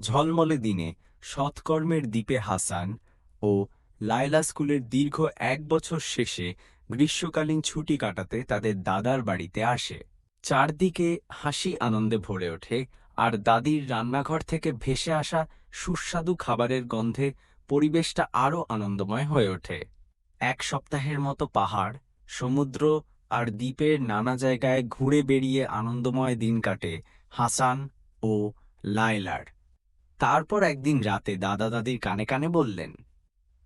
ঝলমলে দিনে সৎকর্মের দ্বীপে হাসান ও লাইলা স্কুলের দীর্ঘ এক বছর শেষে গ্রীষ্মকালীন ছুটি কাটাতে তাদের দাদার বাড়িতে আসে। চারদিকে হাসি আনন্দে ভরে ওঠে আর দাদির রান্নাঘর থেকে ভেসে আসা সুস্বাদু খাবারের গন্ধে পরিবেশটা আরও আনন্দময় হয়ে ওঠে। এক সপ্তাহের মতো পাহাড়, সমুদ্র আর দ্বীপের নানা জায়গায় ঘুরে বেড়িয়ে আনন্দময় দিন কাটে হাসান ও লায়লার। তারপর একদিন রাতে দাদা দাদির কানে কানে বললেন,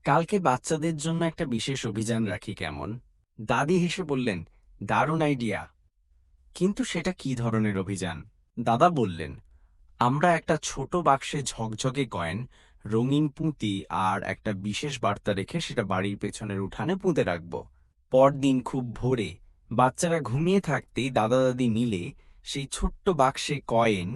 কালকে বাচ্চাদের জন্য একটা বিশেষ অভিযান রাখি কেমন? দাদি হেসে বললেন, দারুণ আইডিয়া। কিন্তু সেটা কি ধরনের অভিযান? দাদা বললেন, আমরা একটা ছোট বাক্সে ঝকঝকে কয়েন, রঙিন পুঁতি আর একটা বিশেষ বার্তা রেখে সেটা বাড়ির পেছনের উঠানে পুঁতে রাখব। পরদিন খুব ভোরে বাচ্চারা ঘুমিয়ে থাকতেই দাদা দাদি মিলে সেই ছোট্ট বাক্সে কয়েন,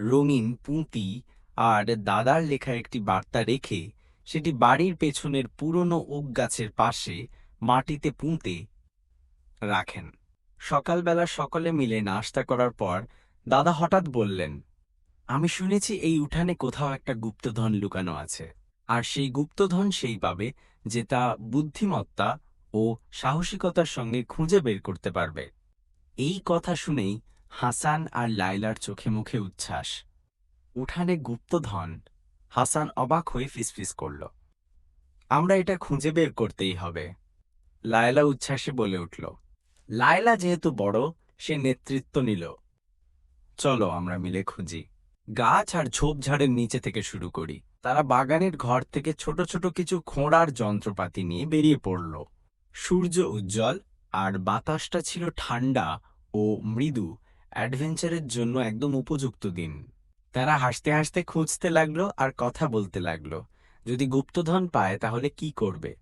রঙিন পুঁতি আর দাদার লেখা একটি বার্তা রেখে সেটি বাড়ির পেছনের পুরনো ওক গাছের পাশে মাটিতে পুঁতে রাখেন। সকালবেলা সকলে মিলে নাস্তা করার পর দাদা হঠাৎ বললেন, আমি শুনেছি এই উঠানে কোথাও একটা গুপ্তধন লুকানো আছে। আর সেই গুপ্তধন সেই পাবে যে তা বুদ্ধিমত্তা ও সাহসিকতার সঙ্গে খুঁজে বের করতে পারবে। এই কথা শুনেই হাসান আর লাইলার চোখে মুখে উচ্ছ্বাস। উঠানে গুপ্তধন হাসান অবাক হয়ে ফিসফিস করল। আমরা এটা খুঁজে বের করতেই হবে। লায়লা উচ্ছ্বাসে বলে উঠল। লায়লা যেহেতু বড়, সে নেতৃত্ব নিল। চলো আমরা মিলে খুঁজি। গাছ আর ঝোপঝাড়ের নিচে থেকে শুরু করি। তারা বাগানের ঘর থেকে ছোট ছোট কিছু খোঁড়ার যন্ত্রপাতি নিয়ে বেরিয়ে পড়ল। সূর্য উজ্জ্বল, আর বাতাসটা ছিল ঠান্ডা ও মৃদু। অ্যাডভেঞ্চারের জন্য একদম উপযুক্ত দিন। তারা হাসতে হাসতে খুঁজতে লাগল আর কথা বলতে লাগল। যদি গুপ্তধন পায়, তাহলে কি করবে?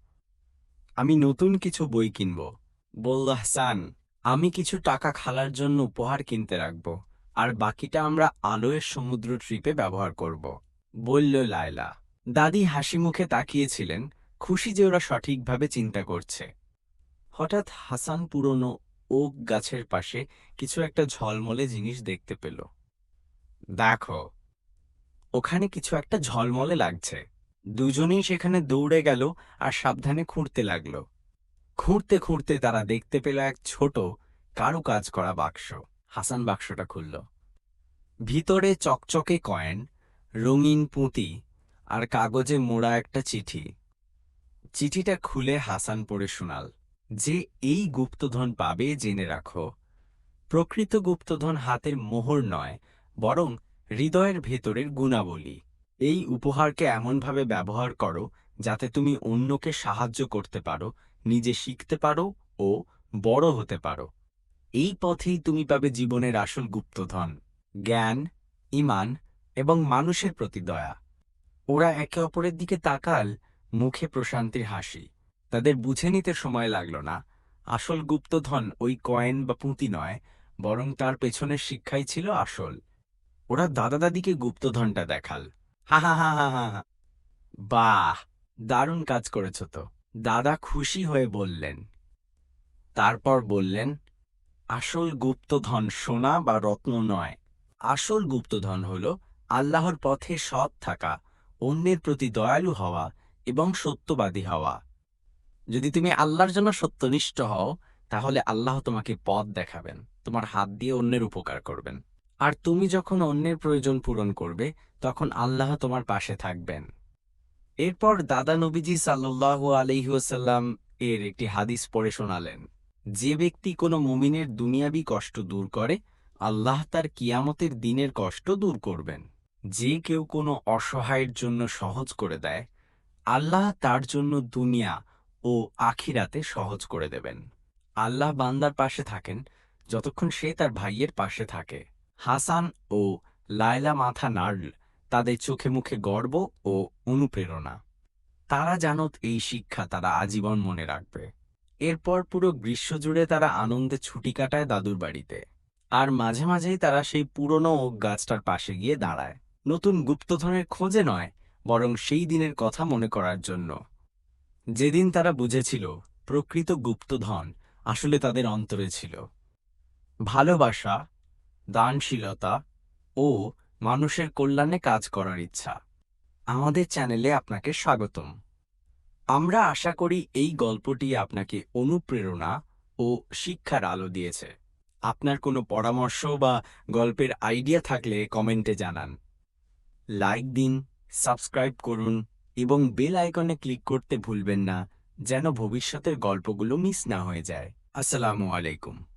আমি নতুন কিছু বই কিনব। বলল, হাসান, আমি কিছু টাকা খালার জন্য উপহার কিনতে রাখব, আর বাকিটা আমরা আলোয়ের সমুদ্র ট্রিপে ব্যবহার করব। বলল লায়লা। দাদি হাসি মুখে তাকিয়েছিলেন, খুশি যে ওরা সঠিকভাবে চিন্তা করছে। হঠাৎ হাসান পুরনো ওক গাছের পাশে কিছু একটা ঝলমলে জিনিস দেখতে পেল। দেখো, ওখানে কিছু একটা ঝলমলে লাগছে। দুজনেই সেখানে দৌড়ে গেল আর সাবধানে খুঁড়তে লাগল। খুঁড়তে খুঁড়তে তারা দেখতে পেল এক ছোট কারুকাজ করা বাক্স। হাসান বাক্সটা খুলল। ভিতরে চকচকে কয়েন, রঙিন পুঁতি আর কাগজে মোড়া একটা চিঠি। চিঠিটা খুলে হাসান পড়ে শোনাল। যে এই গুপ্তধন পাবে জেনে রাখো। প্রকৃত গুপ্তধন হাতের মোহর নয়, বরং হৃদয়ের ভেতরের গুণাবলী। এই উপহারকে এমনভাবে ব্যবহার করো, যাতে তুমি অন্যকে সাহায্য করতে পারো, নিজে শিখতে পারো ও বড় হতে পারো। এই পথেই তুমি পাবে জীবনের আসল গুপ্তধন, জ্ঞান, ইমান এবং মানুষের প্রতি দয়া। ওরা একে অপরের দিকে তাকাল, মুখে প্রশান্তির হাসি। তাদের বুঝে নিতে সময় লাগল না। আসল গুপ্তধন ওই কয়েন বা পুঁতি নয়, বরং তার পেছনের শিক্ষাই ছিল আসল। ওরা দাদা দাদিকে গুপ্তধনটা দেখাল। হা হা হা হা হা। বাহ, দারুণ কাজ করেছ তো। দাদা খুশি হয়ে বললেন। তারপর বললেন, আসল গুপ্তধন সোনা বা রত্ন নয়। আসল গুপ্তধন হল আল্লাহর পথে সৎ থাকা, অন্যের প্রতি দয়ালু হওয়া এবং সত্যবাদী হওয়া। যদি তুমি আল্লাহর জন্য সত্যনিষ্ঠ হও, তাহলে আল্লাহ তোমাকে পথ দেখাবেন, তোমার হাত দিয়ে অন্যের উপকার করবেন। আর তুমি যখন অন্যের প্রয়োজন পূরণ করবে, তখন আল্লাহ তোমার পাশে থাকবেন। এরপর দাদা নবীজি সাল্লাল্লাহু আলহিউসাল্লাম এর একটি হাদিস পড়ে শোনালেন। যে ব্যক্তি কোনো মুমিনের দুনিয়াবি কষ্ট দূর করে, আল্লাহ তার কিয়ামতের দিনের কষ্ট দূর করবেন। যে কেউ কোনো অসহায়ের জন্য সহজ করে দেয়, আল্লাহ তার জন্য দুনিয়া ও আখিরাতে সহজ করে দেবেন। আল্লাহ বান্দার পাশে থাকেন যতক্ষণ সে তার ভাইয়ের পাশে থাকে। হাসান ও লায়লা মাথা নাড়ল, তাদের চোখে মুখে গর্ব ও অনুপ্রেরণা। তারা জানত এই শিক্ষা তারা আজীবন মনে রাখবে। এরপর পুরো গ্রীষ্ম জুড়ে তারা আনন্দে ছুটি কাটায় দাদুর বাড়িতে। আর মাঝে মাঝেই তারা সেই পুরনো ওক গাছটার পাশে গিয়ে দাঁড়ায়। নতুন গুপ্তধনের খোঁজে নয়, বরং সেই দিনের কথা মনে করার জন্য। যেদিন তারা বুঝেছিল, প্রকৃত গুপ্তধন আসলে তাদের অন্তরে ছিল। ভালোবাসা, দানশীলতা ও মানুষের কল্যাণে কাজ করার ইচ্ছা। আমাদের চ্যানেলে আপনাকে স্বাগতম। আমরা আশা করি এই গল্পটি আপনাকে অনুপ্রেরণা ও শিক্ষার আলো দিয়েছে। আপনার কোনো পরামর্শ বা গল্পের আইডিয়া থাকলে কমেন্টে জানান। লাইক দিন, সাবস্ক্রাইব করুন এবং বেল আইকনে ক্লিক করতে ভুলবেন না, যেন ভবিষ্যতের গল্পগুলো মিস না হয়ে যায়। আসসালামু আলাইকুম।